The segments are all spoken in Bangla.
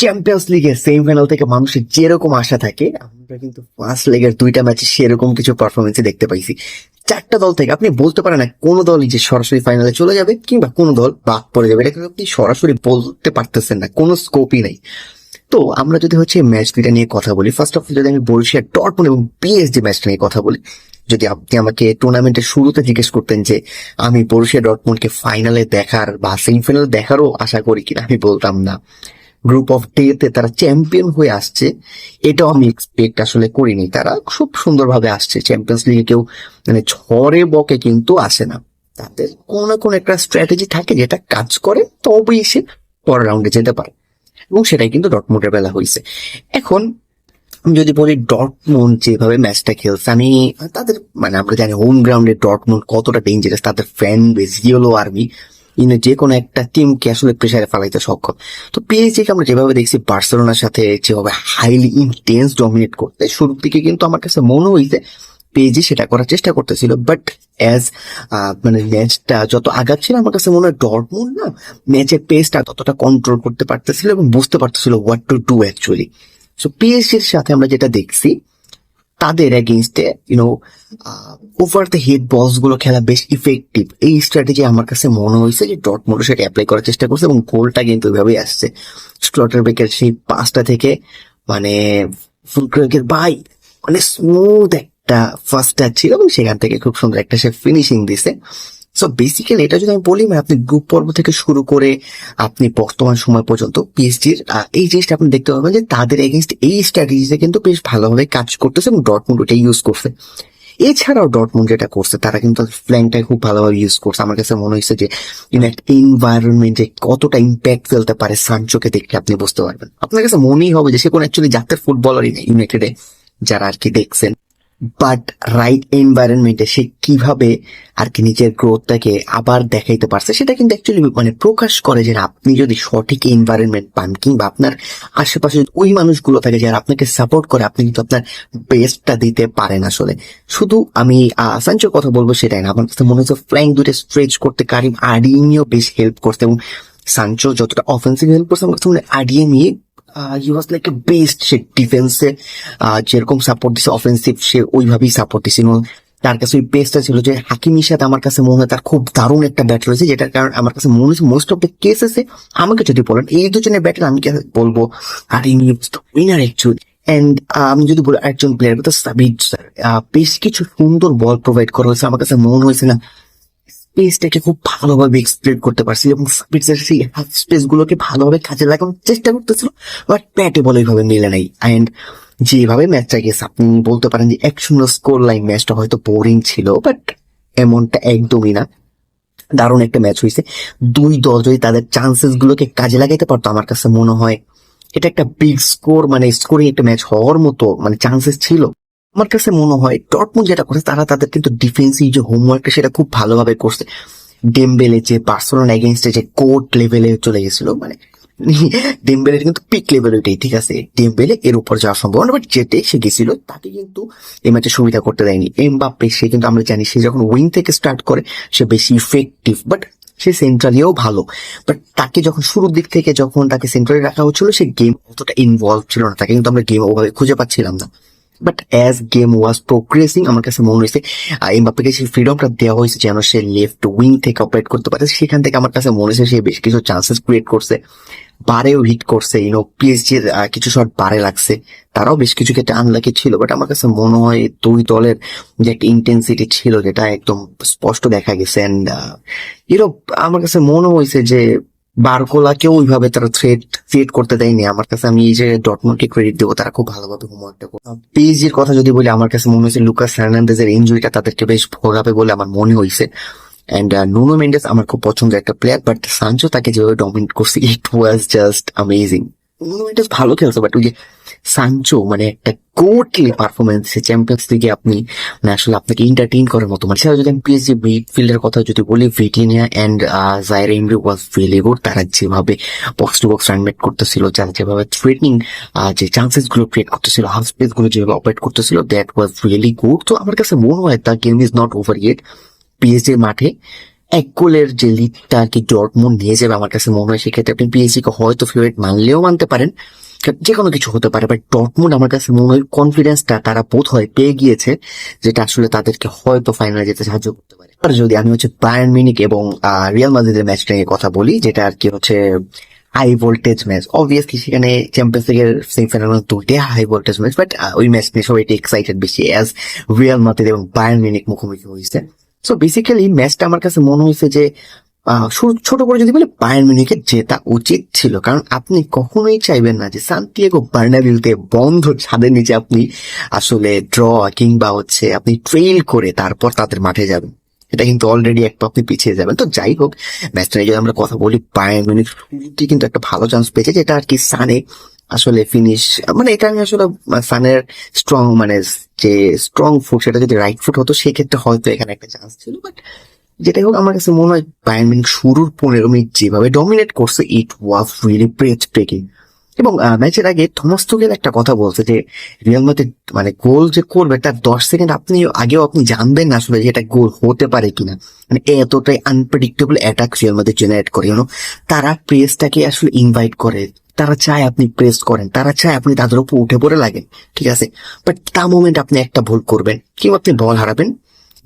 চ্যাম্পিয়ন্স লিগের সেমিফাইনাল থেকে মানুষের যেরকম আশা থাকে, আমরা কিন্তু ফার্স্ট লেগের দুইটা ম্যাচে সেরকম কিছু পারফরমেন্সই দেখতে পাইছি। চারটা দল থেকে, আপনি বলতে পারেন না কোন দলই যে সরাসরি ফাইনালে চলে যাবে কিংবা কোন দল বাদ পড়ে যাবে। এটা কিন্তু আপনি সরাসরি বলতে পারতেছেন না, কোনো স্কোপই নেই। তো আমরা যদি হচ্ছে ম্যাচ দুইটা নিয়ে কথা বলি ফার্স্ট অফ অল যদি আমি বরিশিয়া ডটমুন এবং পিএসজি ম্যাচটা নিয়ে কথা বলি, যদি আপনি আমাকে টুর্নামেন্টের শুরুতে জিজ্ঞেস করতেন যে, আমি বরুশিয়া ডটমুন্ডকে ফাইনালে দেখার বা সেমিফাইনাল দেখারও আশা করি কিনা? আমি বলতাম না। গ্রুপ অফ ডে তে তারা চ্যাম্পিয়ন হয়ে আসছে, এটাও আমি এক্সপেক্ট আসলে করিনি। তারা খুব সুন্দরভাবে আসছে। চ্যাম্পিয়ন্স লিগে কেউ মানে ঝড়ে বকে কিন্তু আসে না। তাদের কোনো না কোনো একটা স্ট্র্যাটেজি থাকে যেটা কাজ করে, তবেই সে পরের রাউন্ডে যেতে পারে। এবং সেটাই কিন্তু ডটমুন্ডের বেলা হয়েছে। এখন যদি বলি ডটমুন্ড যেভাবে ম্যাচটা খেলছে, আমি তাদের মানে আমরা জানি হোম গ্রাউন্ডে ডটমুন্ড কতটা ডেঞ্জারাস তাদের ফ্যান বেস ইয়েলো আর্মি যে কোনো একটা টিমকে আসলে প্রেসারে ফেলাইতে সক্ষম। তো পিএইচডি কে আমরা যেভাবে দেখছি, বার্সেলোনার সাথে যেভাবে হাইলি ইন্টেন্স ডমিনেট করতে, শুরুর দিকে কিন্তু আমার কাছে মনে হইছে পেজি সেটা করার চেষ্টা করতেছিল বাট অ্যাজ মানে ম্যাচটা যত আগাচ্ছিল, আমার কাছে মনে হয় ডটমুন্ড না ম্যাচের পেসটা ততটা কন্ট্রোল করতে পারতেছিল এবং বুঝতে পারতেছিল what to do actually so পিএসজির সাথে আমরা যেটা দেখছি তাদের এগেনস্টে you know over the head বলসগুলো খেলা বেশ ইফেক্টিভ এই স্ট্র্যাটেজি আমার কাছে মনে হয়েছে যে ডট মোটো সেটা অ্যাপ্লাই করার চেষ্টা করছে এবং গোলটা কিন্তু ওইভাবেই আসছে। স্লটার বেকের সেই পাঁচটা থেকে মানে ফুলক্রেকের বাই মানে স্মুথ একটা ফার্স্ট টাচ ছিল এবং সেখান থেকে খুব সুন্দর একটা সে ফিনিশিং দিছে। সো বেসিক্যালি এটা যদি আমি বলি মানে আপনি গ্রুপ পর্ব থেকে শুরু করে আপনি বর্তমান সময় পর্যন্ত পিএসজির এই জিনিসটা আপনি দেখতে পাবেন যে তাদের এগেনস্ট এই স্ট্র্যাটেজিতে কিন্তু বেশ ভালোভাবে কাজ করতেছে এবং ডটমুন্ড ওটা ইউজ করছে। এছাড়াও ডটমুন্ড যেটা করছে, তারা কিন্তু ফ্ল্যাংটা খুব ভালোভাবে ইউজ করছে। আমার কাছে মনে হয়েছে যে ইন এনভায়রনমেন্টে কতটা ইম্প্যাক্ট ফেলতে পারে সানচোকে দেখলে আপনি বুঝতে পারবেন। আপনার কাছে মনেই হবে যে, সে কোন অ্যাকচুয়ালি জাতের ফুটবলারই নেই ইউনাইটেডে যারা আর কি দেখছেন। বাট রাইট এনভায়রনমেন্টে সে কীভাবে আর কি নিজের গ্রোথটাকে আবার দেখাইতে পারছে, সেটা কিন্তু অ্যাকচুয়ালি মানে প্রকাশ করে যে আপনি যদি সঠিক এনভায়রনমেন্ট পান কিংবা আপনার আশেপাশে ওই মানুষগুলো থাকে যারা আপনাকে সাপোর্ট করে, আপনি কিন্তু আপনার বেস্টটা দিতে পারেন আসলে। শুধু আমি সাঞ্চোর কথা বলব সেটাই না, আমার মনে হচ্ছে ফ্ল্যাং দুটো স্ট্রেচ করতে কারিম আডিনিও বেশ হেল্প করতে এবং সানচো যতটা অফেন্সিভ হেল্প করছে, আমার কাছে মনে হয় আডিএনি you was like a best সে ডিফেন্সে যেরকম সাপোর্ট দিছে অফেন্সিভ সে ওইভাবেই সাপোর্ট তার কাছে ওই ছিল যে হাকিমির সাথে আমার কাছে মনে হয় তার খুব দারুণ একটা যেটার কারণে আমার কাছে মনে হচ্ছে মোস্ট অফ দ্য কেসেসে আমাকে যদি বলেন, এই দুজনের ব্যাটের আমি বলব? আর ইনি উইনার অ্যাকচুয়ালি এন্ড আমি যদি বলি একজন প্লেয়ার বেশ কিছু সুন্দর বল প্রোভাইড করা হয়েছে, আমার কাছে মনে হয়েছে না। স্পেসটাকে খুব ভালোভাবে এক্সপ্লেন করতে পারছি এবং স্পিডসের সেই হাফ স্পেস গুলোকে ভালোভাবে কাজে লাগানোর চেষ্টা করতেছিল বাট ব্যাটে বলে এইভাবে মিলে নাই। অ্যান্ড যেভাবে ম্যাচটা গেছে, আপনি বলতে পারেন যে এক শূন্য স্কোর লাইন ম্যাচটা হয়তো বোরিং ছিল বাট এমনটা একদমই না। দারুণ একটা ম্যাচ হয়েছে। দুই দল যদি তাদের চান্সেস গুলোকে কাজে লাগাইতে পারতো, আমার কাছে মনে হয়, এটা একটা বিগ স্কোর মানে স্কোরিং একটা ম্যাচ হওয়ার মতো মানে চান্সেস ছিল। আমার কাছে মনে হয় ডটমুন্ড যেটা করছে, তারা তাদের কিন্তু ডিফেন্সিভ যে হোমওয়ার্কটা সেটা খুব ভালোভাবে করছে। ডেমবেলে যে বার্সেলোনা এগেনস্টে যে কোর্ট লেভেলে চলে গেছিল মানে ডেমবেলের কিন্তু পিক লেভেল ওইটাই ঠিক আছে? ডেমবেলে এর উপর যাওয়া সম্ভব না বাট যেতে সে গেছিল, তাকে কিন্তু এই ম্যাচে সুবিধা করতে দেয়নি। এম এমবাপ্পে সে কিন্তু আমরা জানি, সে যখন উইং থেকে স্টার্ট করে, সে বেশি ইফেক্টিভ বাট সে সেন্ট্রালিও ভালো। বাট তাকে যখন শুরুর দিক থেকে যখন তাকে সেন্ট্রালি রাখা হচ্ছিল, সে গেম অতটা ইনভলভ ছিল না। তাকে কিন্তু আমরা গেম ওভাবে খুঁজে পাচ্ছিলাম না। But as game was progressing আমার কাছে মনে হয়েছে এমবাপ্পেকে সেই ফ্রিডমটা দেওয়া হয়েছে যেন সে লেফট উইং থেকে অপারেট করতে পারে। সেখান থেকে আমার কাছে মনে হয়েছে সে বেশ কিছু চান্সেস ক্রিয়েট করছে বারেও হিট করছে ইউনো পিএসজি এর আহ, কিছু শট বারে লাগছে তারাও বেশ কিছু ক্ষেত্রে আনলাকি ছিল। বাট আমার কাছে মনে হয় দুই দলের যে একটা ইন্টেন্সিটি ছিল যেটা একদম স্পষ্ট দেখা গেছে। অ্যান্ড ইউনো আমার কাছে মনে হয়েছে যে বারকোলাকেও ওইভাবে তারা থ্রেড ক্রিয়েট করতে দেয়নি। আমার কাছে আমি এই যে ডটমন্ডকে ক্রেডিট দেবো, তারা খুব ভালোভাবে হোমওয়ার্কটা করে পিএসজির কথা যদি বলি, আমার কাছে মনে হয়েছে লুকাস ফার্নান্ডেজের ইঞ্জুরিটা তাদেরকে বেশ ভোগাবে বলে আমার মনে হয়েছে। অ্যান্ড নুনো মেন্ডেস আমার খুব পছন্দের একটা প্লেয়ার বাট সানচো তাকে যেভাবে ডমিনেট করছে it was just amazing Nuno Mendes ভালো খেলছে বাট ওই যে সানচো মানে একটা কোটলি পারফরমেন্স চ্যাম্পিয়ন্স লিগে আপনি মানে আসলে আপনাকে এন্টারটেইন করার মতো মানে সেটা যদি আমি পিএসজি মিডফিল্ডের কথা যদি বলি Vitinha and Zaire Emery was really good তারা যেভাবে বক্স টু বক্স রান মেট করতেছিল, যারা যেভাবে থ্রেটনিং যে চান্সেসগুলো ক্রিয়েট করতেছিল হাফ স্পেসগুলো যেভাবে অপারেট করতেছিল দ্যাট ওয়াজ রিয়েলি গুড তো আমার কাছে মনে হয় the game is not over yet PSG মাঠে এক গোলের যে লিডটা আর কি ডটমুন্ড নিয়ে যাবে, আমার কাছে মনে হয় সেক্ষেত্রে আপনি পিএসজি কে হয়তো ফেভারিট মানলেও মানতে পারেন। যে কোনো কিছু হতে পারে বাট ডটমুন্ড আমার কাছে মনে হয় কনফিডেন্সটা তারা বোধ হয় পেয়ে গিয়েছে যেটা আসলে তাদেরকে হয়তো ফাইনালে যেতে সাহায্য করতে পারে। আর যদি আমি হচ্ছে বায়ার্ন মিনিক এবং রিয়াল মাদ্রিদের ম্যাচটা নিয়ে কথা বলি, যেটা আর কি হচ্ছে হাই ভোল্টেজ ম্যাচ অবভিয়াসলি সেখানে চ্যাম্পিয়ন্স লিগের সেমিফাইনাল দুইটাই হাই ভোল্টেজ ম্যাচ বাট ওই ম্যাচ নিয়ে সবাই এক্সাইটেড বেশি অ্যাজ রিয়াল মাদ্রিদ এবং বায়ার্ন মিনিক মুখোমুখি হয়েছে। সো বেসিক্যালি ম্যাচটা আমার কাছে মনে হয়েছে যে ছোট করে যদি বলে বায়ার্ন মিউনিখের জেতা উচিত ছিল। কারণ আপনি কখনোই চাইবেন না যে সান্তিয়াগো বার্নাবিউতে বন্ধ ছাদের নিচে আপনি আসলে ড্র কিংবা হচ্ছে আপনি ট্রেল করে তারপর তাদের মাঠে যাবেন। এটা কিন্তু অলরেডি একটু আপনি পিছিয়ে যাবেন। তো যাই হোক ম্যাচটা যদি আমরা কথা বলি বায়ার্ন মিউনিখ শুরুতেই কিন্তু একটা ভালো চান্স পেয়েছে, যেটা আর কি সানে আসলে ফিনিশ মানে এটা আমি আসলে সানের স্ট্রং মানে যে স্ট্রং ফুট সেটা যদি রাইট ফুট হতো, সেক্ষেত্রে হয়তো এখানে একটা চান্স ছিল। বাট যেটাই হোক, আমার কাছে মনে হয় বায়ার্ন মিউনিখ শুরুর পনেরো মিনিট যেভাবে ডমিনেট করছে it was really breath breaking এবং ম্যাচের আগে থমাস তুগেল একটা কথা বলছে যে রিয়াল মাদ্রিদ মানে গোল যে করবে, তার দশ সেকেন্ড আপনি, আগেও আপনি জানবেন না আসলে যে এটা গোল হতে পারে কিনা। মানে এতটাই unpredictable attack Real Madrid generate করে ইউনো তারা প্রেসটাকে আসলে ইনভাইট করে, তারা চায় আপনি প্রেস করেন, তারা চায় আপনি তাদের উপর উঠে পড়ে লাগেন, ঠিক আছে? বাট তা মোমেন্ট আপনি একটা ভুল করবেন, কিংবা আপনি বল হারাবেন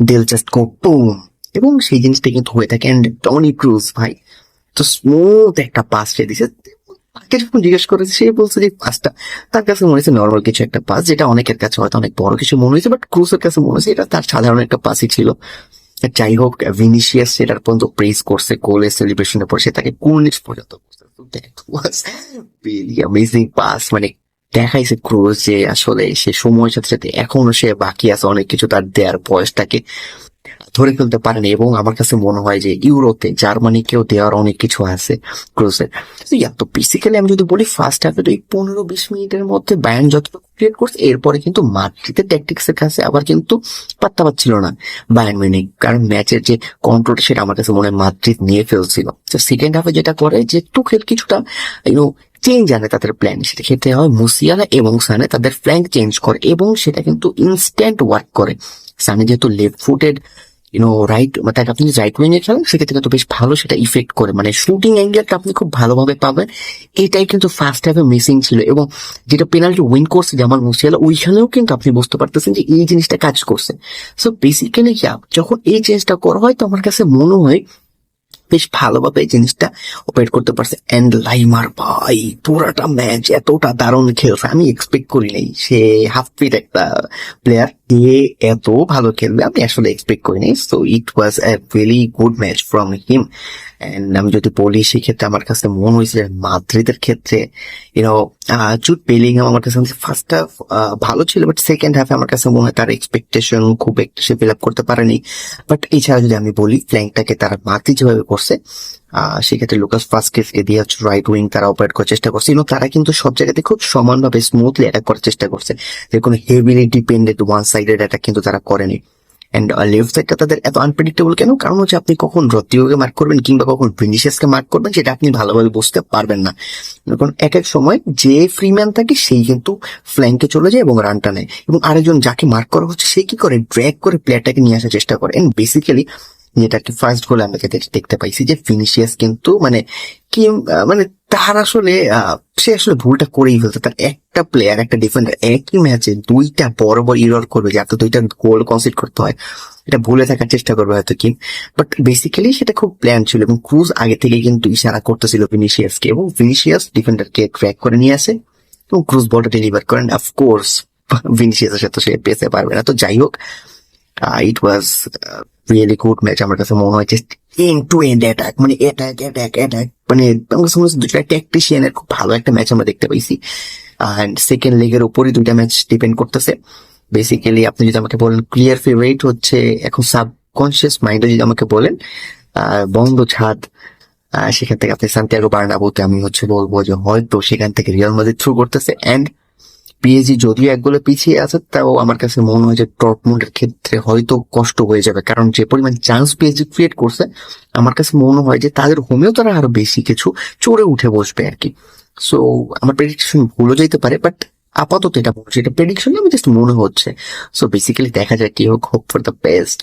দেল জাস্ট গো বুম এবং সেই জিনিসটা কিন্তু হয়ে থাকে। অ্যান্ড টনি ক্রুজ ভাই তো স্মুথ একটা পাস সে দিছে। তাকে যখন জিজ্ঞেস করেছে, সে বলছে যে, পাসটা তার কাছে মনে হয়েছে নর্মাল কিছু একটা পাস যেটা অনেকের কাছে হয়তো অনেক বড় কিছু মনে হয়েছে বাট ক্রুজের কাছে মনে হয়েছে, এটা তার সাধারণ একটা পাসই ছিল। যাই হোক ভিনিসিয়াস সেটার পর্যন্ত প্রেস করছে গোলের সেলিব্রেশনের পর সে তাকে কুর্নিশ পর্যন্ত অ্যামেজিং পাস মানে দেখাইছে ক্রুজ যে, আসলে সে সময়ের সাথে সাথে এখনও সে বাকি আছে, অনেক কিছু তার দেয়ার বয়সটাকে। ধরে ফেলতে পারেনি এবং আমার কাছে মনে হয় যে ইউরোতে জার্মানিকেও দেওয়ার অনেক কিছু আছে ক্রুজের। তো বেসিক্যালি আমি যদি বলি ফার্স্ট হাফে তো এই পনেরো বিশ মিনিটের মধ্যে ব্যান যতটুকু ক্রিয়েট করছে, এরপরে কিন্তু মাদ্রিদের ট্যাকটিক্স এর কাছে আবার কিন্তু পাত্তা পাচ্ছিল না বায়ান মিউনিক কারণ ম্যাচের যে কন্ট্রোল সেটা আমার কাছে মনে হয় মাদ্রিদ নিয়ে ফেলছিল। তো সেকেন্ড হাফে যেটা করে যে টুকেল কিছুটা ইউনো চেঞ্জ আনে তাদের প্ল্যান সেটা ক্ষেত্রে হয় মুসিয়ালা এবং সানে তাদের ফ্ল্যাঙ্ক চেঞ্জ করে এবং সেটা কিন্তু ইনস্ট্যান্ট ওয়ার্ক করে। সানে যেহেতু লেফট ফুটেড ইউনো রাইট তাকে আপনি রাইট উইং এ খেলেন, সেক্ষেত্রে কিন্তু বেশ ভালো সেটা ইফেক্ট করে। মানে শুটিং অ্যাঙ্গেলটা আপনি খুব ভালোভাবে পাবেন। এটাই কিন্তু ফার্স্ট হাফে মিসিং ছিল এবং যেটা পেনাল্টি উইন করছে জামাল মুসিয়ালা ওইখানেও কিন্তু আপনি বুঝতে পারতেছেন যে এই জিনিসটা কাজ করছে। সো বেসিক্যালি যখন এই চেঞ্জটা করা হয়, তো আমার কাছে মনে হয় বেশ ভালোভাবে জিনিসটা অপারেট করতে পারছে। এন্ড লাইমার ভাই, পুরাটা ম্যাচ এতটা দারুণ খেলছে। আমি এক্সপেক্ট করি নাই। সে হাফ ফিট একটা প্লেয়ার দিয়ে এত ভালো খেলবে, আমি আসলে এক্সপেক্ট করি নাই। So it was a very good match from him আমি যদি বলি সেক্ষেত্রে আমার কাছে মনে হয়েছে মাদ্রিদের ক্ষেত্রে ইউনো জুট বেলিংহাম আমার কাছে ফার্স্ট হাফ ভালো ছিল বাট সেকেন্ড হাফে আমার কাছে মনে হয় তার এক্সপেকটেশন খুব একটা সে ফিল আপ করতে পারেনি। বাট এছাড়া যদি আমি বলি ফ্ল্যাঙ্কটাকে তারা মাদ্রিদ যেভাবে করছে সেক্ষেত্রে লুকাস ফাস্কেসকে দিয়ে হচ্ছে রাইট উইং তারা অপারেট করার চেষ্টা করছে। এবং তারা কিন্তু সব জায়গাতে খুব সমানভাবে স্মুথলি অ্যাটাক করার চেষ্টা করছে। যে কোনো heavily dependent one sided attack কিন্তু তারা করেনি। এন্ড লেফট সাইডটা তাদের এত আনপ্রেডিক্টেবল কেন? কারণ হচ্ছে আপনি কখন রতিওকে মার্ক করবেন কিংবা কখন ভিনিসিয়াসকে মার্ক করবেন সেটা আপনি ভালোভাবে বুঝতে পারবেন না। কারণ এক এক সময় যে ফ্রিম্যান থাকে সেই কিন্তু ফ্ল্যাঙ্কে চলে যায় এবং রানটা নেয় এবং আরেকজন যাকে মার্ক করা হচ্ছে সে কি করে? ড্র্যাগ করে প্লেয়ারটাকে নিয়ে আসার চেষ্টা করে। এন্ড বেসিক্যালি যেটা কি ফার্স্ট গোল আমরা দেখতে পাইছি যে ফিনিশিয়াস কিন্তু মানে কি মানে তার আসলে সে আসলে ভুলটা করেই ফেলছে। তার একটা প্লেয়ার একটা ডিফেন্ডার একই ম্যাচে দুইটা বড় বড় ইরর করবে যাতে দুইটা গোল কনসিড করতে হয়। এটা ভুলে থাকার চেষ্টা করবে হয়তো কি বাট বেসিক্যালি সেটা খুব প্ল্যান ছিল এবং ক্রুজ আগে থেকে কিন্তু ইশারা করতেছিল ভিনিসিয়াসকে এবং ভিনিসিয়াস ডিফেন্ডারকে ট্র্যাক করে নিয়ে আসে এবং ক্রুজ বলটা ডেলিভার করেন অফকোর্স ভিনিসিয়াসের সাথে সে পেতে পারবে না। তো যাই হোক it was really good match আমার কাছে মনে হয়। এন্ড টু এন্ড অ্যাটাক মানে অ্যাটাক অ্যাটাক অ্যাটাক মানে আমার দুটো ট্যাকটিশিয়ানের খুব ভালো একটা ম্যাচ আমরা দেখতে পাইছি। অ্যান্ড সেকেন্ড লেগের উপরই দুইটা ম্যাচ ডিপেন্ড করতেছে। বেসিক্যালি আপনি যদি আমাকে বলেন ক্লিয়ার ফেভারিট হচ্ছে এখন সাবকনসিয়াস মাইন্ডে যদি আমাকে বলেন বন্ধ ছাদ সেখান থেকে আপনি সান্তিয়াগো বার্নাবোতে আমি হচ্ছে বলব যে হয়তো সেখান থেকে রিয়াল মাদ্রিদ থ্রু করতেছে। এন্ড পিএসজি যদিও এক গোলে পিছিয়ে আছে, তাও আমার কাছে মনে হয় যে ডটমুন্ডের ক্ষেত্রে হয়তো কষ্ট হয়ে যাবে। কারণ যে পরিমাণ চান্স পিএজি ক্রিয়েট করছে, আমার কাছে মনে হয় যে তাদের হোমেও তারা আরও বেশি কিছু চড়ে উঠে বসবে আর কি সো আমার প্রেডিকশন ভুলও যেতে পারে বাট আপাতত এটা বলছি। এটা প্রেডিকশন আমি জাস্ট মনে হচ্ছে। সো বেসিক্যালি দেখা যায় কি হোক হোপ ফর দ্য বেস্ট